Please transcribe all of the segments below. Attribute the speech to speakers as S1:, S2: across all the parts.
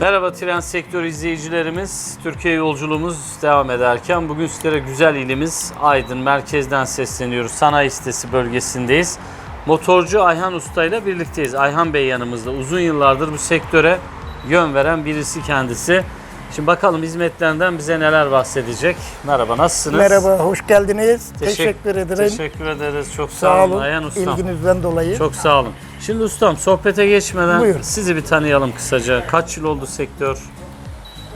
S1: Merhaba tren sektör izleyicilerimiz. Türkiye yolculuğumuz devam ederken bugün sizlere güzel ilimiz Aydın merkezden sesleniyoruz. Sanayi sitesi bölgesindeyiz. Motorcu Ayhan Usta ile birlikteyiz. Ayhan Bey yanımızda. Uzun yıllardır bu sektöre yön veren birisi kendisi. Şimdi bakalım hizmetlerinden bize neler bahsedecek. Merhaba nasılsınız?
S2: Merhaba, hoş geldiniz.
S1: Teşek-
S2: Teşekkür ederim.
S1: Teşekkür ederiz. Çok sağ,
S2: Sağ
S1: olun
S2: olun
S1: Ayhan Ustam.
S2: ilginizden dolayı.
S1: Çok sağ olun. Şimdi ustam sohbete geçmeden
S2: Buyurun.
S1: sizi bir tanıyalım kısaca. Kaç yıl oldu sektör?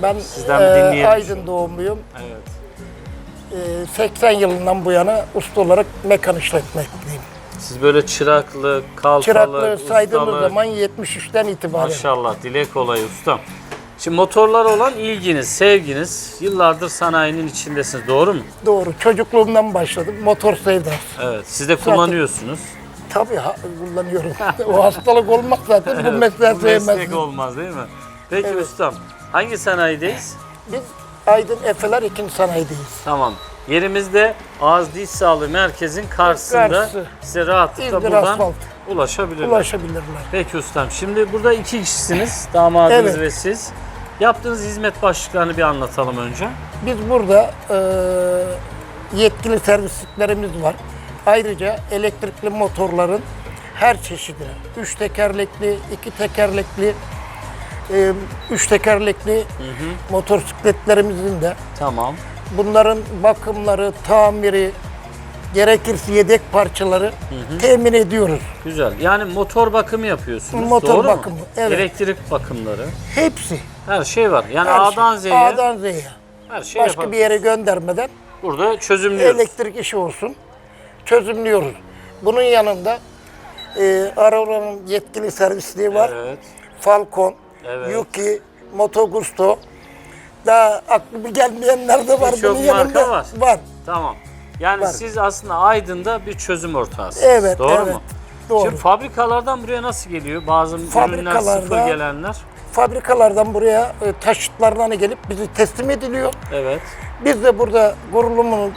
S2: ben
S1: Sizden bir
S2: eee,
S1: dinleyelim
S2: Aydın doğumluyum.
S1: Evet.
S2: Eee, 80 yılından bu yana usta olarak mekan işletmekteyim.
S1: Siz böyle çıraklık, kalfalık,
S2: Çıraklığı saydığımız
S1: ustalık,
S2: zaman 73'ten itibaren.
S1: Maşallah dile kolay ustam. Şimdi motorlar olan ilginiz, sevginiz yıllardır sanayinin içindesiniz doğru mu?
S2: Doğru. Çocukluğumdan başladım. Motor sevdası.
S1: Evet. Siz de kullanıyorsunuz.
S2: Tabii ha, kullanıyorum. o hastalık olmaz zaten. Bu mesleği
S1: Bu meslek olmaz değil mi? Peki
S2: Evet.
S1: ustam hangi sanayideyiz?
S2: Biz Aydın Efeler ikinci sanayideyiz.
S1: Tamam. Yerimizde Ağız Diş Sağlığı Merkezi'nin karşısında
S2: Karşısı.
S1: size rahatlıkla
S2: İzmir
S1: buradan
S2: asfalt.
S1: ulaşabilirler.
S2: Ulaşabilirler.
S1: Peki ustam. Şimdi burada iki kişisiniz. Damadınız
S2: Evet.
S1: ve siz. Yaptığınız hizmet başlıklarını bir anlatalım önce.
S2: Biz burada eee, yetkili servisliklerimiz var. Ayrıca elektrikli motorların her çeşidi, üç tekerlekli, iki tekerlekli, eee, üç tekerlekli motosikletlerimizin de
S1: Tamam.
S2: bunların bakımları, tamiri, gerekirse yedek parçaları temin ediyoruz.
S1: Güzel. Yani motor bakımı yapıyorsunuz.
S2: Motor
S1: doğru
S2: bakımı,
S1: mu?
S2: evet.
S1: Elektrik bakımları.
S2: Hepsi.
S1: Her şey var. Yani
S2: her
S1: A'dan
S2: şey.
S1: Z'ye
S2: A'dan Z'ye.
S1: her şey
S2: Başka bir yere göndermeden
S1: Burada çözümlüyoruz.
S2: elektrik işi olsun çözümlüyoruz. Bunun yanında e, Aurora'nın yetkili servisliği var.
S1: Evet.
S2: Falcon,
S1: Evet.
S2: Yuki, Moto Gusto. Daha aklıma gelmeyenler de var.
S1: Birçok
S2: Bunun
S1: marka
S2: yanında
S1: var.
S2: Var.
S1: Tamam. Yani
S2: Var.
S1: siz aslında Aydın'da bir çözüm ortağısınız.
S2: Evet,
S1: Doğru
S2: evet.
S1: mu?
S2: Doğru.
S1: Şimdi fabrikalardan buraya nasıl geliyor? Bazı ürünler sıfır gelenler.
S2: Fabrikalardan buraya e, taşıtlardan gelip bizi teslim ediliyor.
S1: Evet.
S2: Biz de burada kurulumunu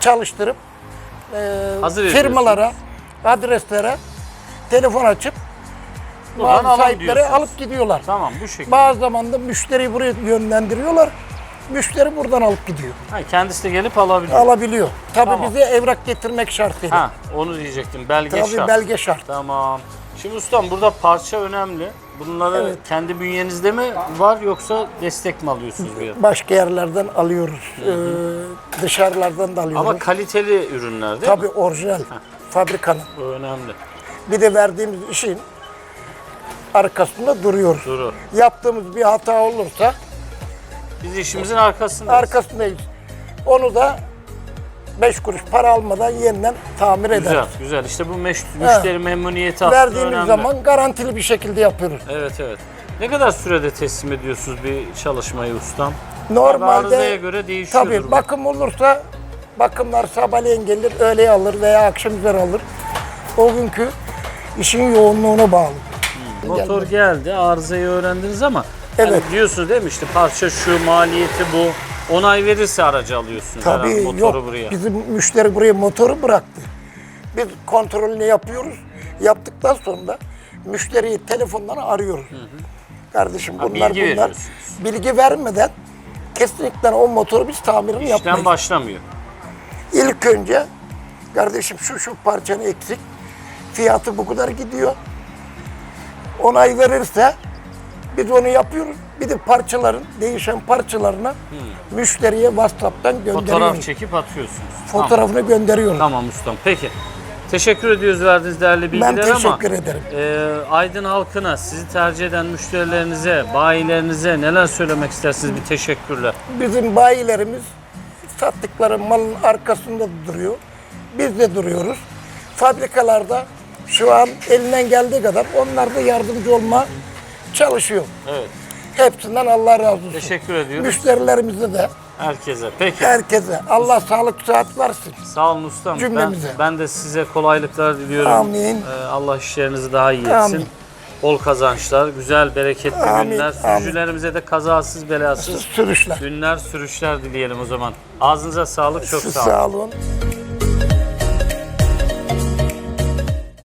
S2: çalıştırıp e,
S1: Hazır
S2: firmalara, adreslere telefon açıp
S1: Buradan
S2: bazı
S1: alın
S2: sahipleri
S1: diyorsunuz.
S2: alıp gidiyorlar.
S1: Tamam bu şekilde.
S2: Bazı zaman da müşteriyi buraya yönlendiriyorlar. Müşteri buradan alıp gidiyor.
S1: Ha, kendisi de gelip alabiliyor.
S2: Alabiliyor. Tabii
S1: Tamam.
S2: bize evrak getirmek şartıyla.
S1: Ha, onu diyecektim. Belge
S2: Tabii
S1: şart.
S2: belge şart.
S1: Tamam. Şimdi ustam burada parça önemli. Bunları
S2: Evet.
S1: kendi bünyenizde mi var yoksa destek mi alıyorsunuz bir?
S2: Başka yerlerden alıyoruz. Ee, dışarılardan da alıyoruz.
S1: Ama kaliteli ürünler değil
S2: Tabii
S1: mi?
S2: orijinal. Fabrikanın.
S1: Bu önemli.
S2: Bir de verdiğimiz işin arkasında duruyoruz.
S1: Duru.
S2: Yaptığımız bir hata olursa
S1: Biz işimizin arkasındayız.
S2: arkasındayız. Onu da 5 kuruş para almadan yeniden tamir ederiz.
S1: Güzel, güzel. İşte bu meş- müşteri memnuniyeti aslında
S2: Verdiğimiz
S1: önemli.
S2: zaman garantili bir şekilde yapıyoruz.
S1: Evet, evet. Ne kadar sürede teslim ediyorsunuz bir çalışmayı ustam?
S2: Normalde
S1: arızaya göre değişiyordur
S2: Tabii
S1: bu.
S2: bakım olursa bakımlar sabahleyin gelir, öğleye alır veya akşam üzeri alır. O günkü işin yoğunluğuna bağlı.
S1: Motor geldi, arızayı öğrendiniz ama
S2: Evet.
S1: hani diyorsunuz değil mi işte parça şu, maliyeti bu. Onay verirse aracı alıyorsunuz herhalde
S2: Tabii
S1: motoru
S2: yok.
S1: buraya.
S2: Bizim müşteri buraya motoru bıraktı. Biz kontrolünü yapıyoruz. Yaptıktan sonra müşteriyi telefondan arıyoruz. Kardeşim
S1: Ha,
S2: bunlar
S1: bilgi
S2: bunlar. Bilgi vermeden kesinlikle o motoru biz tamirini
S1: İşlem
S2: yapmayız.
S1: başlamıyor.
S2: İlk önce kardeşim şu şu parçanın eksik. Fiyatı bu kadar gidiyor. Onay verirse biz onu yapıyoruz. Bir de parçaların, değişen parçalarına müşteriye WhatsApp'tan gönderiyoruz.
S1: Fotoğraf çekip atıyorsunuz. Tamam.
S2: Fotoğrafını gönderiyoruz.
S1: Tamam ustam. Peki. Teşekkür ediyoruz verdiğiniz değerli bilgiler
S2: Ben
S1: ama
S2: teşekkür ederim.
S1: e, Aydın halkına, sizi tercih eden müşterilerinize, bayilerinize neler söylemek istersiniz bir teşekkürle.
S2: Bizim bayilerimiz sattıkları malın arkasında duruyor. Biz de duruyoruz. Fabrikalarda şu an elinden geldiği kadar onlar da yardımcı olma çalışıyor.
S1: Evet.
S2: Hepsinden Allah razı olsun.
S1: Teşekkür ediyoruz
S2: Müşterilerimize de
S1: herkese. Peki.
S2: herkese Allah sağlık sıhhat versin.
S1: Sağ olun ustam. Ben,
S2: Cümlemize.
S1: ben de size kolaylıklar diliyorum.
S2: Amin.
S1: Ee, Allah işlerinizi daha iyi etsin.
S2: Amin.
S1: Bol kazançlar, güzel, bereketli
S2: Amin,
S1: günler.
S2: amin.
S1: Sürücülerimize de kazasız belasız
S2: Sürüşler.
S1: günler, sürüşler dileyelim o zaman. Ağzınıza sağlık, çok
S2: Siz
S1: sağ olun.
S2: sağ olun.